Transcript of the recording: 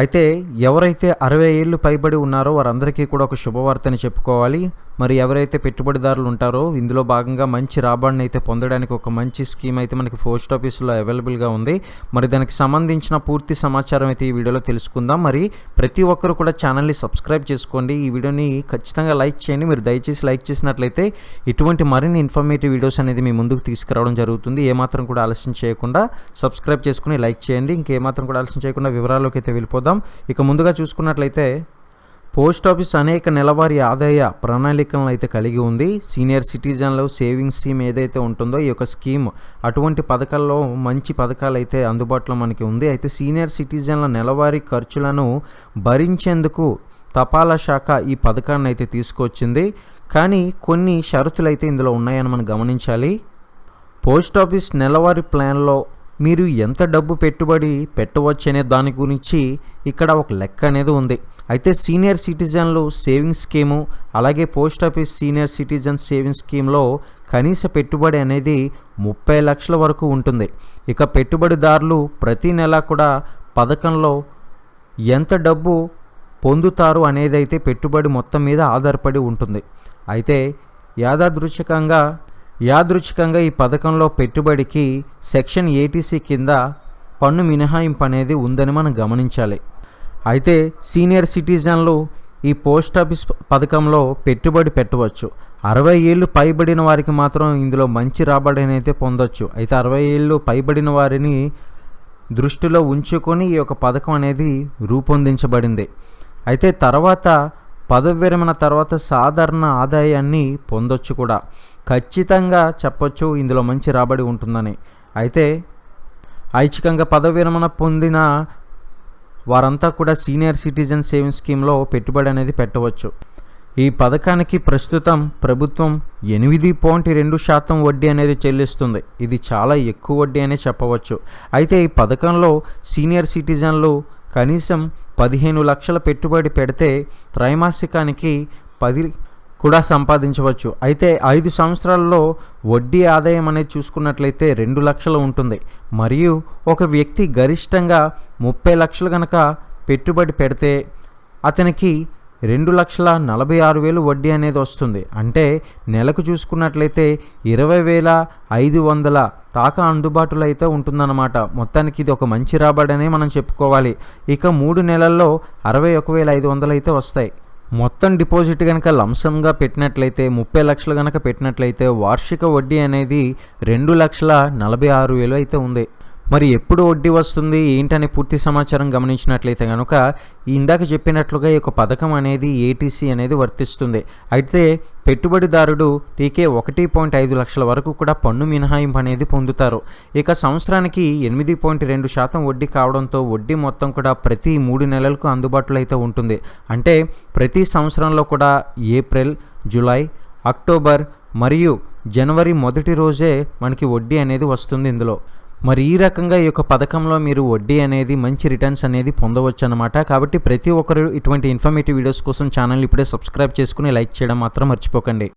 అయితే ఎవరైతే అరవై ఏళ్ళు పైబడి ఉన్నారో వారందరికీ కూడా ఒక శుభవార్తని చెప్పుకోవాలి. మరి ఎవరైతే పెట్టుబడిదారులు ఉంటారో ఇందులో భాగంగా మంచి రాబడిని అయితే పొందడానికి ఒక మంచి స్కీమ్ అయితే మనకి పోస్ట్ ఆఫీసులో అవైలబుల్గా ఉంది. మరి దానికి సంబంధించిన పూర్తి సమాచారం అయితే ఈ వీడియోలో తెలుసుకుందాం. మరి ప్రతి ఒక్కరు కూడా ఛానల్ని సబ్స్క్రైబ్ చేసుకోండి. ఈ వీడియోని ఖచ్చితంగా లైక్ చేయండి. మీరు దయచేసి లైక్ చేసినట్లయితే ఇటువంటి మరిన్ని ఇన్ఫర్మేటివ్ వీడియోస్ అనేది మీ ముందుకు తీసుకురావడం జరుగుతుంది. ఏమాత్రం కూడా ఆలస్యం చేయకుండా సబ్స్క్రైబ్ చేసుకుని లైక్ చేయండి. ఇంకేమాత్రం కూడా ఆలస్యం చేయకుండా వివరాల్లోకి అయితే వెళ్ళిపోతుంది చూద్దాం. ఇక ముందుగా చూసుకున్నట్లయితే పోస్ట్ ఆఫీస్ అనేక నెలవారీ ఆదాయ ప్రణాళికలను అయితే కలిగి ఉంది. సీనియర్ సిటిజన్లు సేవింగ్స్ స్కీమ్ ఏదైతే ఉంటుందో ఈ యొక్క స్కీమ్ అటువంటి పథకాల్లో మంచి పథకాలు అయితే అందుబాటులో మనకి ఉంది. అయితే సీనియర్ సిటిజన్ల నెలవారీ ఖర్చులను భరించేందుకు తపాలా శాఖ ఈ పథకాన్ని అయితే తీసుకొచ్చింది. కానీ కొన్ని షరతులు అయితే ఇందులో ఉన్నాయని మనం గమనించాలి. పోస్ట్ ఆఫీస్ నెలవారీ ప్లాన్లో మీరు ఎంత డబ్బు పెట్టుబడి పెట్టవచ్చు అనే దాని గురించి ఇక్కడ ఒక లెక్క అనేది ఉంది. అయితే సీనియర్ సిటిజన్లు సేవింగ్స్ స్కీము అలాగే post office senior citizen savings స్కీమ్లో కనీస పెట్టుబడి అనేది ముప్పై లక్షల వరకు ఉంటుంది. ఇక పెట్టుబడిదారులు ప్రతి నెల కూడా పథకంలో ఎంత డబ్బు పొందుతారు అనేది అయితే పెట్టుబడి మొత్తం మీద ఆధారపడి ఉంటుంది. అయితే యాదృచ్ఛికంగా యాదృచ్ఛికంగా ఈ పథకంలో పెట్టుబడికి సెక్షన్ ఏటీసీ కింద పన్ను మినహాయింపు అనేది ఉందని మనం గమనించాలి. అయితే సీనియర్ సిటిజన్లు ఈ పోస్ట్ ఆఫీస్ పథకంలో పెట్టుబడి పెట్టవచ్చు. అరవై ఏళ్ళు పైబడిన వారికి మాత్రం ఇందులో మంచి రాబడి అయితే పొందొచ్చు. అయితే అరవై ఏళ్ళు పైబడిన వారిని దృష్టిలో ఉంచుకొని ఈ యొక్క పథకం అనేది రూపొందించబడింది. అయితే తర్వాత పదవి విరమణ తర్వాత సాధారణ ఆదాయాన్ని పొందొచ్చు కూడా. ఖచ్చితంగా చెప్పొచ్చు ఇందులో మంచి రాబడి ఉంటుందని. అయితే ఐచ్ఛికంగా పదవి విరమణ పొందిన వారంతా కూడా సీనియర్ సిటిజన్ సేవింగ్ స్కీమ్లో పెట్టుబడి అనేది పెట్టవచ్చు. ఈ పథకానికి ప్రస్తుతం ప్రభుత్వం ఎనిమిది పాయింట్ రెండు శాతం వడ్డీ అనేది చెల్లిస్తుంది. ఇది చాలా ఎక్కువ వడ్డీ అనే చెప్పవచ్చు. అయితే ఈ పథకంలో సీనియర్ సిటిజన్లు కనీసం పదిహేను లక్షల పెట్టుబడి పెడితే త్రైమాసికానికి పది కూడా సంపాదించవచ్చు. అయితే ఐదు సంవత్సరాల్లో వడ్డీ ఆదాయం అనేది చూసుకున్నట్లయితే రెండు లక్షలు ఉంటుంది. మరియు ఒక వ్యక్తి గరిష్టంగా ముప్పై లక్షలు కనుక పెట్టుబడి పెడితే అతనికి రెండు లక్షల నలభై ఆరు వేలు వడ్డీ అనేది వస్తుంది. అంటే నెలకు చూసుకున్నట్లయితే ఇరవై వేల ఐదు వందల టాకా అందుబాటులో అయితే ఉంటుందన్నమాట. మొత్తానికి ఇది ఒక మంచి రాబడనే మనం చెప్పుకోవాలి. ఇక మూడు నెలల్లో అరవై ఒక వేల ఐదు వందలు అయితే వస్తాయి. మొత్తం డిపాజిట్ కనుక లంసంగా పెట్టినట్లయితే ముప్పై లక్షలు కనుక పెట్టినట్లయితే వార్షిక వడ్డీ అనేది రెండు లక్షల నలభై ఆరు వేలు అయితే ఉంది. మరి ఎప్పుడు వడ్డీ వస్తుంది? ఏంటనే పూర్తి సమాచారం గమనించినట్లయితే కనుక ఇందాక చెప్పినట్లుగా ఈ యొక్క పథకం అనేది ఏటీసీ అనేది వర్తిస్తుంది. అయితే పెట్టుబడిదారుడు టీకే ఒకటి పాయింట్ ఐదు లక్షల వరకు కూడా పన్ను మినహాయింపు అనేది పొందుతారు. ఇక సంవత్సరానికి ఎనిమిది పాయింట్ రెండు శాతం వడ్డీ కావడంతో వడ్డీ మొత్తం కూడా ప్రతి మూడు నెలలకు అందుబాటులో అయితే ఉంటుంది. అంటే ప్రతి సంవత్సరంలో కూడా ఏప్రిల్ జూలై అక్టోబర్ మరియు జనవరి మొదటి రోజే మనకి వడ్డీ అనేది వస్తుంది ఇందులో. మరి ఈ రకంగా ఈ యొక్క పథకంలో మీరు వడ్డీ అనేది మంచి రిటర్న్స్ అనేది పొందవచ్చు అనమాట కాబట్టి ప్రతి ఒక్కరు ఇటువంటి ఇన్ఫర్మేటివ్ వీడియోస్ కోసం ఛానల్ ఇప్పుడే సబ్స్క్రైబ్ చేసుకుని లైక్ చేయడం మాత్రం మర్చిపోకండి.